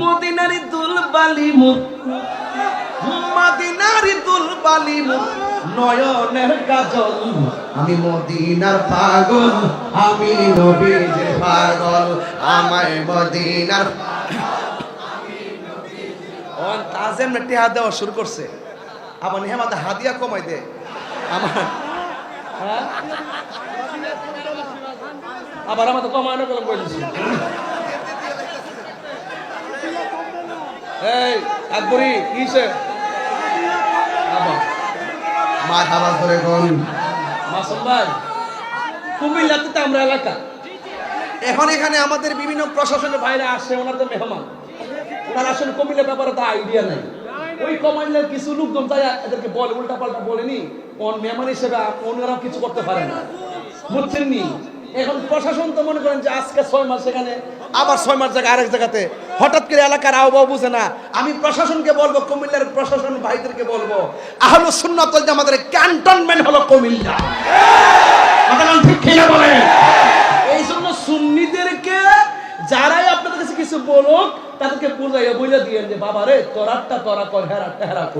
মদিনারি দুল বালি মুখ। মদিনারি দুল বালি মুখ। নয়নের কাজল আমি মদিনার পাগল। আমি নবীজির পাগল। আমায় মদিনার তাজেম হাত দেওয়া শুরু করছে। আবার হেমাতে হাদিয়া কমাই দে। আমার হ্যাঁ? আবার আমাদের কমানো কলম করে এই আকবরি কিসে আবার। ধরে কোন মাসুম ভাই কুমিল্লাতে তো আমরা এলাকা। এখন এখানে আমাদের বিভিন্ন প্রশাসনের ভাইরা আসে ওনাদের মেহমান। ওনার আসলে কুমিল্লার ব্যাপারে তো আইডিয়া নাই। ওই কমান্ডের কিছু লোকজন তাই এদেরকে বলে উল্টা পাল্টা বলেনি কোন মেহমান হিসেবে ওনারাও কিছু করতে পারে না। বুঝছেন নি? এখন প্রশাসন তো মনে করেন যে আজকে ছয় মাস সেখানে, আবার ছয় মাস জায়গায় আরেক জায়গাতে। হঠাৎ করে এলাকার আবহাওয়া বুঝে না, আমি প্রশাসনকে বলব, কুমিল্লার প্রশাসন ভাইদেরকে বলব, আহলো সুন্নাতুল আমাদের ক্যান্টনমেন্ট হলো কুমিল্লা। এই জন্য সুন্নিদেরকে যারাই আপনাদের কাছে কিছু বলুক, তাদেরকে বুঝাইয়া বুঝে দিয়ে যে বাবা রে তোরারটা তোরা কর, হেরা কর।